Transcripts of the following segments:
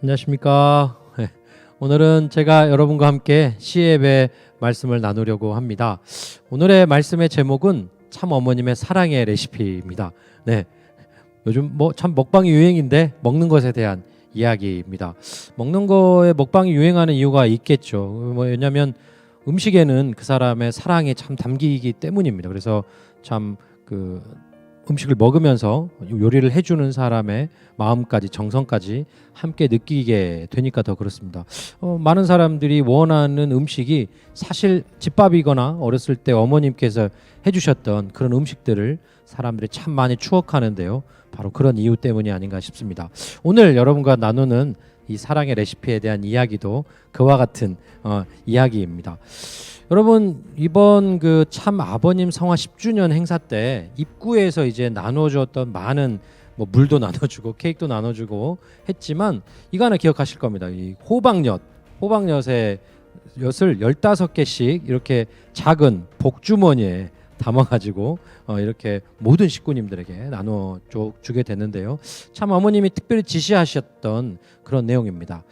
안녕하십니까. 네, 오늘은 제가 여러분과 함께 시앱의 말씀을 나누려고 합니다. 오늘의 말씀의 제목은 참 어머님의 사랑의 레시피입니다. 네. 요즘 뭐 참 먹방이 유행인데 먹는 것에 대한 이야기입니다. 먹는 거에 먹방이 유행하는 이유가 있겠죠. 뭐 왜냐하면 음식에는 그 사람의 사랑이 참 담기기 때문입니다. 그래서 참그 음식을 먹으면서 요리를 해주는 사람의 마음까지 정성까지 함께 느끼게 되니까 더 그렇습니다. 어, 많은 사람들이 원하는 음식이 사실 집밥이거나 어렸을 때 어머님께서 해주셨던 그런 음식들을 사람들이 참 많이 추억하는데요. 바로 그런 이유 때문이 아닌가 싶습니다. 오늘 여러분과 나누는 이 사랑의 레시피에 대한 이야기도 그와 같은 어, 이야기입니다. 여러분 이번 그 참 아버님 성화 10주년 행사 때 입구에서 이제 나눠주었던 많은 뭐 물도 나눠주고 케이크도 나눠주고 했지만 이거 하나 기억하실 겁니다. 이 호박엿 호박엿의 엿을 15개씩 이렇게 작은 복주머니에 담아가지고 어, 이렇게 모든 식구님들에게 나눠 주, 주게 됐는데요. 참 어머님이 특별히 지시하셨던 그런 내용입니다.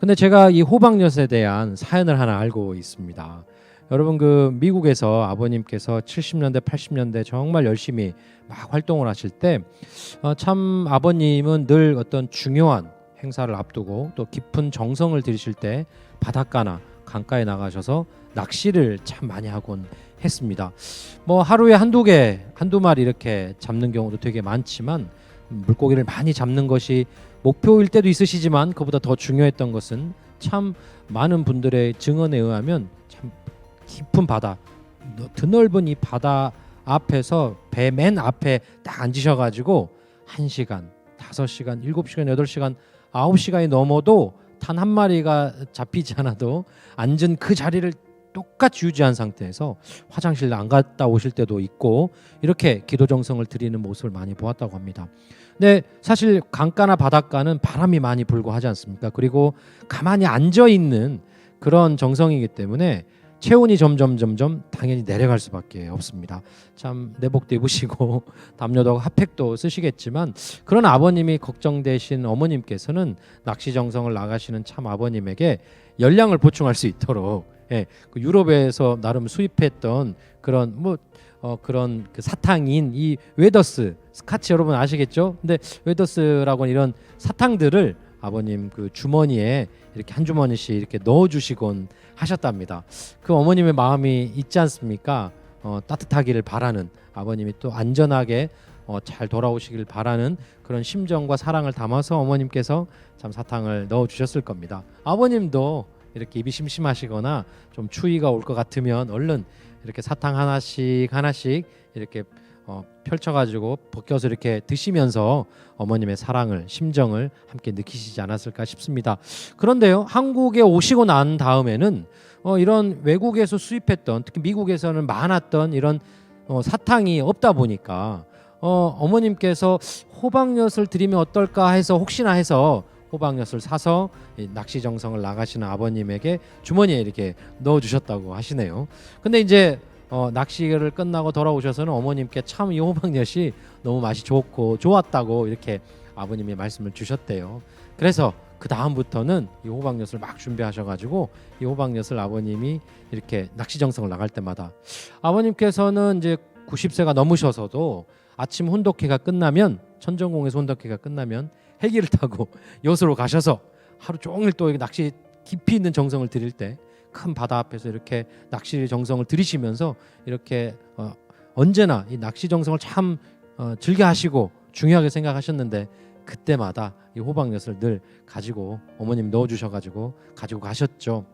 근데 제가 이 호박엿에 대한 사연을 하나 알고 있습니다. 여러분 그 미국에서 아버님께서 70년대 80년대 정말 열심히 막 활동을 하실 때참 아버님은 늘 어떤 중요한 행사를 앞두고 또 깊은 정성을 들이실 때 바닷가나 강가에 나가셔서 낚시를 참 많이 하곤 했습니다. 뭐 하루에 한두 개, 한두 마리 이렇게 잡는 경우도 되게 많지만 물고기를 많이 잡는 것이 목표일 때도 있으시지만 그보다 더 중요했던 것은 참 많은 분들의 증언에 의하면 참 깊은 바다, 드넓은 이 바다 앞에서 배 맨 앞에 딱 앉으셔가지고 한 시간, 다섯 시간, 일곱 시간, 여덟 시간, 아홉 시간이 넘어도 단 한 마리가 잡히지 않아도 앉은 그 자리를 똑같이 유지한 상태에서 화장실 안 갔다 오실 때도 있고 이렇게 기도 정성을 드리는 모습을 많이 보았다고 합니다. 근데 사실 강가나 바닷가는 바람이 많이 불고 하지 않습니까? 그리고 가만히 앉아 있는 그런 정성이기 때문에 체온이 점점 점점 당연히 내려갈 수밖에 없습니다. 참 내복도 입으시고 담요도 핫팩도 쓰시겠지만 그런 아버님이 걱정되신 어머님께서는 낚시 정성을 나가시는 참 아버님에게 열량을 보충할 수 있도록 예, 그 유럽에서 나름 수입했던 그런 뭐 어, 그런 그 사탕인 이 웨더스 스카치 여러분 아시겠죠? 근데 웨더스라고 이런 사탕들을 아버님 그 주머니에 이렇게 한 주머니씩 이렇게 넣어주시곤 하셨답니다. 그 어머님의 마음이 있지 않습니까? 어, 따뜻하기를 바라는 아버님이 또 안전하게 어, 잘 돌아오시길 바라는 그런 심정과 사랑을 담아서 어머님께서 참 사탕을 넣어 주셨을 겁니다. 아버님도 이렇게 입이 심심하시거나 좀 추위가 올 것 같으면 얼른 이렇게 사탕 하나씩 하나씩 이렇게 어, 펼쳐가지고 벗겨서 이렇게 드시면서 어머님의 사랑을 심정을 함께 느끼시지 않았을까 싶습니다. 그런데요, 한국에 오시고 난 다음에는 어, 이런 외국에서 수입했던 특히 미국에서는 많았던 이런 어, 사탕이 없다 보니까 어, 어머님께서 호박엿을 드리면 어떨까 해서 혹시나 해서 호박엿을 사서 이 낚시 정성을 나가시는 아버님에게 주머니에 이렇게 넣어 주셨다고 하시네요. 근데 이제 어, 낚시를 끝나고 돌아오셔서는 어머님께 참 이 호박엿이 너무 맛이 좋고 좋았다고 이렇게 아버님이 말씀을 주셨대요. 그래서 그 다음부터는 이 호박엿을 막 준비하셔가지고 이 호박엿을 아버님이 이렇게 낚시 정성을 나갈 때마다 아버님께서는 이제 90세가 넘으셔서도 아침 혼덕회가 끝나면 천정공에서 혼덕회가 끝나면 헬기를 타고 여수로 가셔서 하루 종일 또 낚시 깊이 있는 정성을 드릴 때큰 바다 앞에서 이렇게 낚시 정성을 들이시면서 이렇게 어, 언제나 이 낚시 정성을 참 어, 즐겨 하시고 중요하게 생각하셨는데 그때마다 이 호박엿을 늘 가지고 어머님 넣어 주셔 가지고 가지고 가셨죠.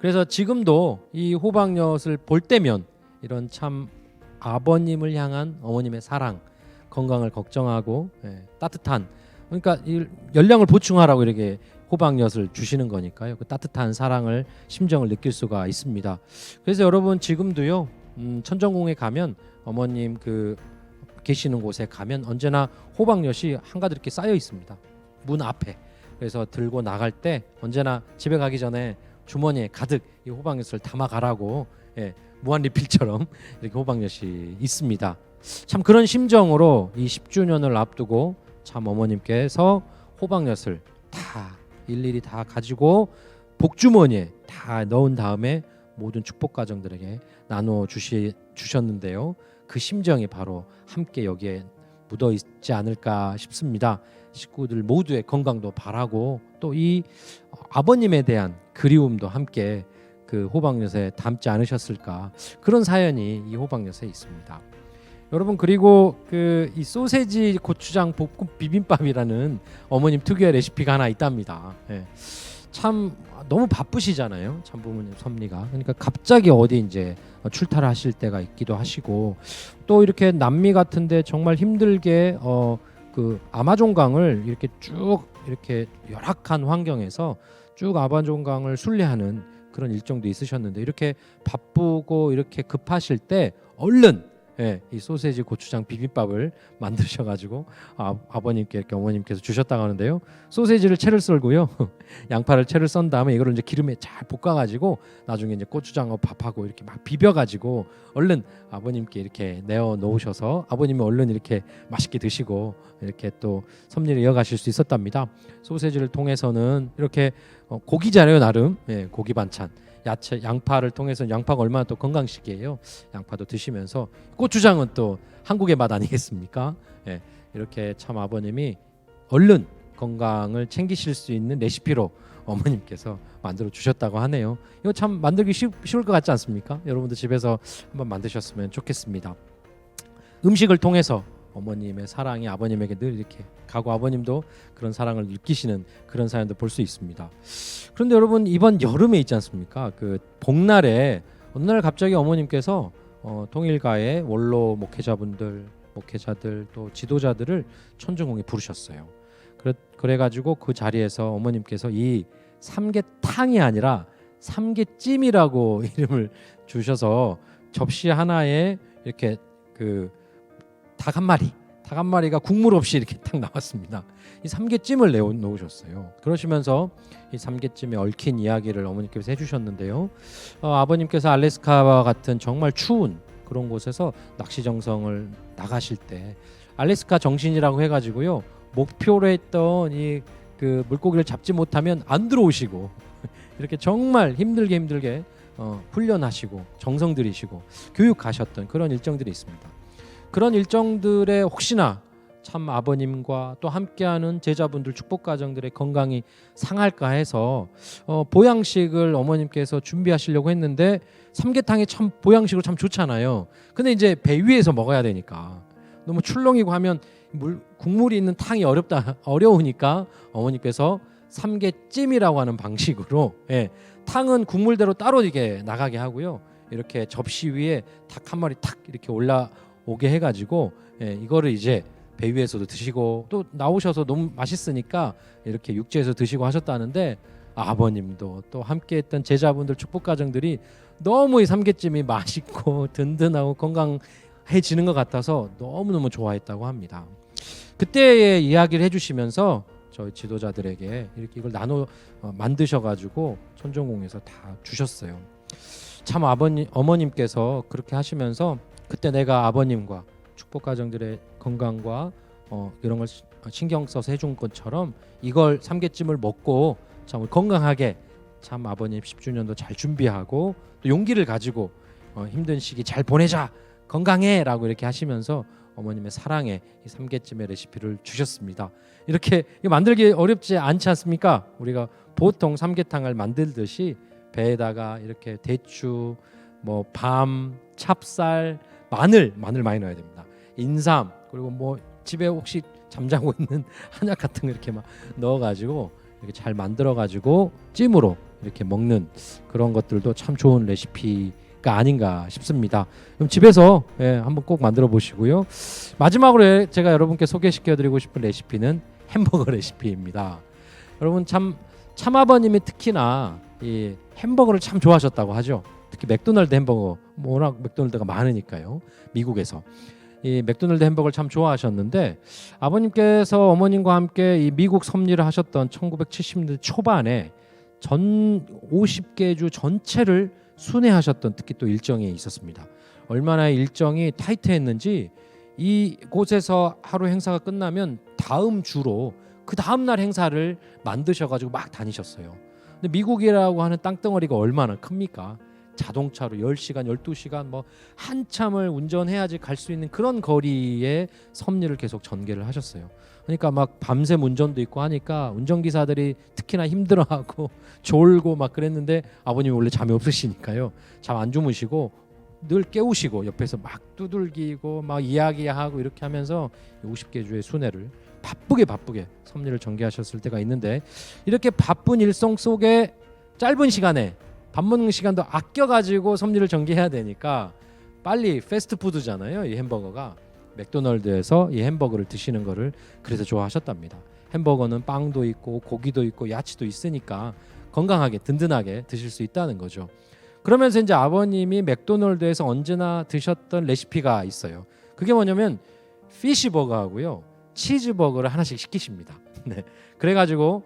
그래서 지금도 이 호박엿을 볼 때면 이런 참 아버님을 향한 어머님의 사랑, 건강을 걱정하고 예, 따뜻한 그러니까 이 열량을 보충하라고 이렇게 호박엿을 주시는 거니까요. 그 따뜻한 사랑을 심정을 느낄 수가 있습니다. 그래서 여러분 지금도요. 음, 천정궁에 가면 어머님 그 계시는 곳에 가면 언제나 호박엿이 한가득 이렇게 쌓여 있습니다. 문 앞에. 그래서 들고 나갈 때 언제나 집에 가기 전에 주머니에 가득 이 호박엿을 담아 가라고 예, 무한 리필처럼 이렇게 호박엿이 있습니다. 참 그런 심정으로 이 10주년을 앞두고 참 어머님께서 호박엿을 다 일일이 다 가지고 복주머니에 다 넣은 다음에 모든 축복 가정들에게 나눠 주시 주셨는데요. 그 심정이 바로 함께 여기에 묻어 있지 않을까 싶습니다. 식구들 모두의 건강도 바라고 또 이 아버님에 대한 그리움도 함께 그 호박엿에 담지 않으셨을까 그런 사연이 이 호박엿에 있습니다. 여러분 그리고 그 이 소세지 고추장 볶음 비빔밥이라는 어머님 특유의 레시피가 하나 있답니다. 예. 참 너무 바쁘시잖아요. 참 부모님 섭리가. 그러니까 갑자기 어디 이제 출타를 하실 때가 있기도 하시고 또 이렇게 남미 같은데 정말 힘들게 어 그 아마존강을 이렇게 쭉 이렇게 열악한 환경에서 쭉 아마존강을 순례하는 그런 일정도 있으셨는데 이렇게 바쁘고 이렇게 급하실 때 얼른 예, 이 소세지 고추장 비빔밥을 만드셔가지고 아, 아버님께 이렇게 어머님께서 주셨다고 하는데요. 소세지를 채를 썰고요, 양파를 채를 썬 다음에 이거를 이제 기름에 잘 볶아가지고 나중에 이제 고추장하고 밥하고 이렇게 막 비벼가지고 얼른 아버님께 이렇게 내어 놓으셔서 아버님이 얼른 이렇게 맛있게 드시고 이렇게 또 섭리를 이어가실 수 있었답니다. 소세지를 통해서는 이렇게 어, 고기잖아요 나름 예, 고기 반찬. 야채 양파를 통해서 양파가 얼마나 또 건강식이에요. 양파도 드시면서 고추장은 또 한국의 맛 아니겠습니까? 예, 이렇게 참 아버님이 얼른 건강을 챙기실 수 있는 레시피로 어머님께서 만들어 주셨다고 하네요. 이거 참 만들기 쉬, 쉬울 것 같지 않습니까? 여러분도 집에서 한번 만드셨으면 좋겠습니다. 음식을 통해서 어머님의 사랑이 아버님에게 늘 이렇게 가고 아버님도 그런 사랑을 느끼시는 그런 사연도 볼 수 있습니다. 그런데 여러분 이번 여름에 있지 않습니까? 그 복날에 어느 날 갑자기 어머님께서 어, 통일가의 원로 목회자분들, 목회자들 또 지도자들을 천정궁에 부르셨어요. 그래, 그래가지고 그 자리에서 어머님께서 이 삼계탕이 아니라 삼계찜이라고 이름을 주셔서 접시 하나에 이렇게 그 닭 한 마리, 닭 한 마리가 국물 없이 이렇게 딱 나왔습니다. 이 삼계찜을 내어 놓으셨어요. 그러시면서 이 삼계찜에 얽힌 이야기를 어머니께서 해주셨는데요. 어, 아버님께서 알래스카와 같은 정말 추운 그런 곳에서 낚시 정성을 나가실 때 알래스카 정신이라고 해가지고요 목표로 했던 이 그 물고기를 잡지 못하면 안 들어오시고 이렇게 정말 힘들게 힘들게 어, 훈련하시고 정성 들이시고 교육하셨던 그런 일정들이 있습니다. 그런 일정들에 혹시나 참 아버님과 또 함께하는 제자분들 축복 가정들의 건강이 상할까 해서 어, 보양식을 어머님께서 준비하시려고 했는데 삼계탕이 참 보양식으로 참 좋잖아요. 근데 이제 배 위에서 먹어야 되니까 너무 출렁이고 하면 물 국물이 있는 탕이 어렵다 어려우니까 어머니께서 삼계찜이라고 하는 방식으로 예, 탕은 국물대로 따로 이게 나가게 하고요. 이렇게 접시 위에 닭 한 마리 탁 이렇게 올라 오게 해가지고 예, 이거를 이제 배 위에서도 드시고 또 나오셔서 너무 맛있으니까 이렇게 육지에서 드시고 하셨다는데 아버님도 또 함께했던 제자분들 축복 가정들이 너무 이 삼계찜이 맛있고 든든하고 건강해지는 것 같아서 너무 너무 좋아했다고 합니다. 그때의 이야기를 해주시면서 저희 지도자들에게 이렇게 이걸 나눠 어, 만드셔가지고 천정궁에서 다 주셨어요. 참 아버님 어머님께서 그렇게 하시면서 그때 내가 아버님과 축복 가정들의 건강과 어, 이런 걸 시- 신경 써서 해준 것처럼 이걸 삼계찜을 먹고 참 건강하게 참 아버님 10주년도 잘 준비하고 또 용기를 가지고 어, 힘든 시기 잘 보내자 건강해라고 이렇게 하시면서 어머님의 사랑에 이 삼계찜의 레시피를 주셨습니다. 이렇게 만들기 어렵지 않지 않습니까? 우리가 보통 삼계탕을 만들듯이 배에다가 이렇게 대추, 뭐 밤, 찹쌀, 마늘, 마늘 많이 넣어야 됩니다. 인삼 그리고 뭐 집에 혹시 잠자고 있는 한약 같은 거 이렇게 막 넣어가지고 이렇게 잘 만들어가지고 찜으로 이렇게 먹는 그런 것들도 참 좋은 레시피가 아닌가 싶습니다. 그럼 집에서 예, 한번 꼭 만들어 보시고요. 마지막으로 제가 여러분께 소개시켜드리고 싶은 레시피는 햄버거 레시피입니다. 여러분 참 참아버님이 특히나 이 햄버거를 참 좋아하셨다고 하죠. 특히 맥도날드 햄버거 워낙 맥도날드가 많으니까요. 미국에서 이 맥도날드 햄버거를 참 좋아하셨는데 아버님께서 어머님과 함께 이 미국 섭리를 하셨던 1970년대 초반에 전 50개 주 전체를 순회하셨던 특히 또 일정이 있었습니다. 얼마나 일정이 타이트했는지 이 곳에서 하루 행사가 끝나면 다음 주로 그 다음 날 행사를 만드셔 가지고 막 다니셨어요. 근데 미국이라고 하는 땅덩어리가 얼마나 큽니까? 자동차로 10시간, 12시간 뭐 한참을 운전해야지 갈 수 있는 그런 거리에 섭리를 계속 전개를 하셨어요. 그러니까 막 밤샘 운전도 있고 하니까 운전기사들이 특히나 힘들어하고 졸고 막 그랬는데 아버님이 원래 잠이 없으시니까요. 잠 안 주무시고 늘 깨우시고 옆에서 막 두들기고 막 이야기하고 이렇게 하면서 50개 주의 순회를 바쁘게 바쁘게 섭리를 전개하셨을 때가 있는데 이렇게 바쁜 일성 속에 짧은 시간에 밥 먹는 시간도 아껴 가지고 섭리를 전개해야 되니까 빨리 패스트푸드잖아요. 이 햄버거가 맥도날드에서 이 햄버거를 드시는 거를 그래서 좋아하셨답니다. 햄버거는 빵도 있고 고기도 있고 야채도 있으니까 건강하게 든든하게 드실 수 있다는 거죠. 그러면서 이제 아버님이 맥도날드에서 언제나 드셨던 레시피가 있어요. 그게 뭐냐면 피시버거하고요. 치즈버거를 하나씩 시키십니다. 네. 그래가지고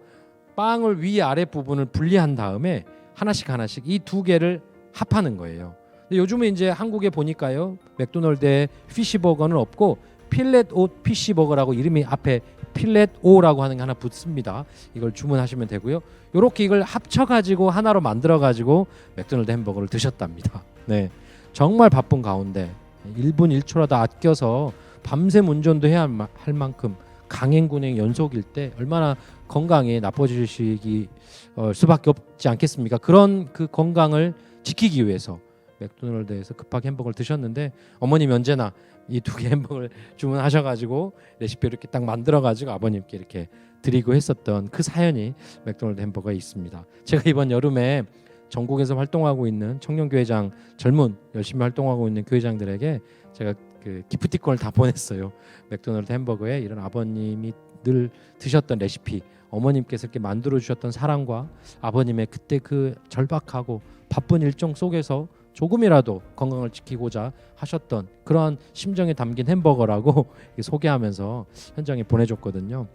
빵을 위 아래 부분을 분리한 다음에 하나씩 하나씩 이 두 개를 합하는 거예요. 근데 요즘은 이제 한국에 보니까요 맥도날드에 피시버거는 없고 필렛 오 피시버거라고 이름이 앞에 필렛 오라고 하는 게 하나 붙습니다. 이걸 주문하시면 되고요. 요렇게 이걸 합쳐 가지고 하나로 만들어 가지고 맥도날드 햄버거를 드셨답니다. 네, 정말 바쁜 가운데 1분 1초라도 아껴서 밤샘 운전도 해야 마- 할 만큼 강행군행 연속일 때 얼마나 건강에 나빠지시기 어, 수밖에 없지 않겠습니까? 그런 그 건강을 지키기 위해서 맥도날드에서 급하게 햄버거를 드셨는데 어머님이 언제나 이 두 개 햄버거를 주문하셔가지고 레시피를 이렇게 딱 만들어가지고 아버님께 이렇게 드리고 했었던 그 사연이 맥도날드 햄버거에 있습니다. 제가 이번 여름에 전국에서 활동하고 있는 청년교회장 젊은 열심히 활동하고 있는 교회장들에게 제가 그 기프티콘을 다 보냈어요. 맥도날드 햄버거에 이런 아버님이 늘 드셨던 레시피, 어머님께서 이렇게 만들어 주셨던 사랑과 아버님의 그때 그 절박하고 바쁜 일정 속에서 조금이라도 건강을 지키고자 하셨던 그러한 심정에 담긴 햄버거라고 소개하면서 현장에 보내줬거든요.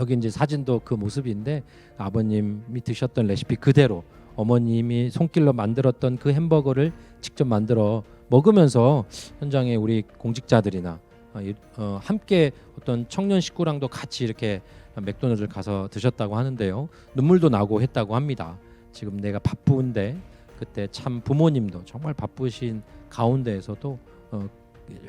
여기 이제 사진도 그 모습인데 아버님이 드셨던 레시피 그대로 어머님이 손길로 만들었던 그 햄버거를 직접 만들어 먹으면서 현장에 우리 공직자들이나 어, 이- 어, 함께 어떤 청년 식구랑도 같이 이렇게 맥도날드를 가서 드셨다고 하는데요. 눈물도 나고 했다고 합니다. 지금 내가 바쁜데 그때 참 부모님도 정말 바쁘신 가운데에서도 어,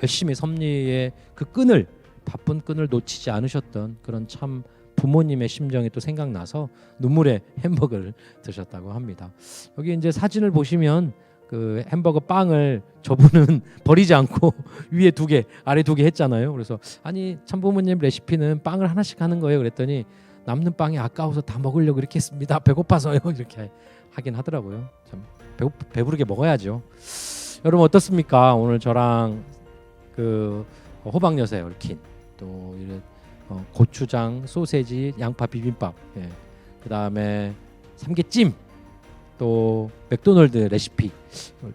열심히 섭리의 그 끈을 바쁜 끈을 놓치지 않으셨던 그런 참 부모님의 심정이 또 생각나서 눈물의 햄버거를 드셨다고 합니다. 여기 이제 사진을 보시면 그 햄버거 빵을 저분은 버리지 않고 위에 두 개, 아래 두 개 했잖아요. 그래서 아니 참 부모님 레시피는 빵을 하나씩 하는 거예요. 그랬더니 남는 빵이 아까워서 다 먹으려고 이렇게 했습니다. 배고파서요. 이렇게 하긴 하더라고요. 참 배고, 배부르게 먹어야죠. 여러분 어떻습니까? 오늘 저랑 그 호박엿에 얽힌 또 이런 어, 고추장, 소세지, 양파 비빔밥, 예. 그 다음에 삼계찜, 또 맥도날드 레시피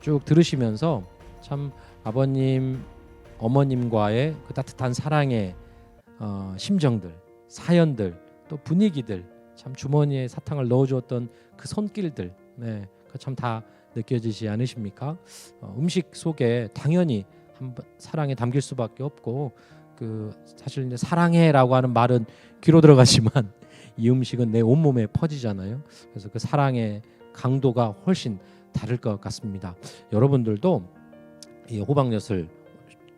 쭉 들으시면서 참 아버님, 어머님과의 그 따뜻한 사랑의 어, 심정들, 사연들, 또 분위기들, 참 주머니에 사탕을 넣어주었던 그 손길들, 네, 참다 느껴지지 않으십니까? 어, 음식 속에 당연히 한번 사랑에 담길 수밖에 없고 그 사실 이제 사랑해라고 하는 말은 귀로 들어가지만 이 음식은 내 온몸에 퍼지잖아요. 그래서 그 사랑의 강도가 훨씬 다를 것 같습니다. 여러분들도 이 호박엿을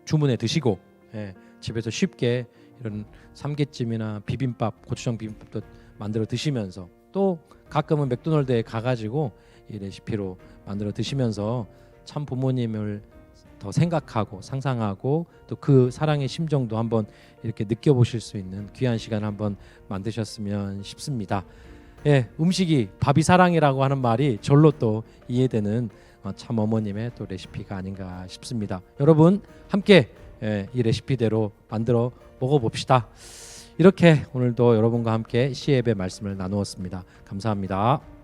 주문해 드시고 예, 집에서 쉽게 이런 삼계찜이나 비빔밥, 고추장 비빔밥도 만들어 드시면서 또 가끔은 맥도날드에 가가지고 이 레시피로 만들어 드시면서 참 부모님을 더 생각하고 상상하고 또 그 사랑의 심정도 한번 이렇게 느껴보실 수 있는 귀한 시간 한번 만드셨으면 싶습니다. 예, 음식이 밥이 사랑이라고 하는 말이 절로 또 이해되는 어, 참 어머님의 또 레시피가 아닌가 싶습니다. 여러분 함께 예, 이 레시피대로 만들어 먹어봅시다. 이렇게 오늘도 여러분과 함께 시앱의 말씀을 나누었습니다. 감사합니다.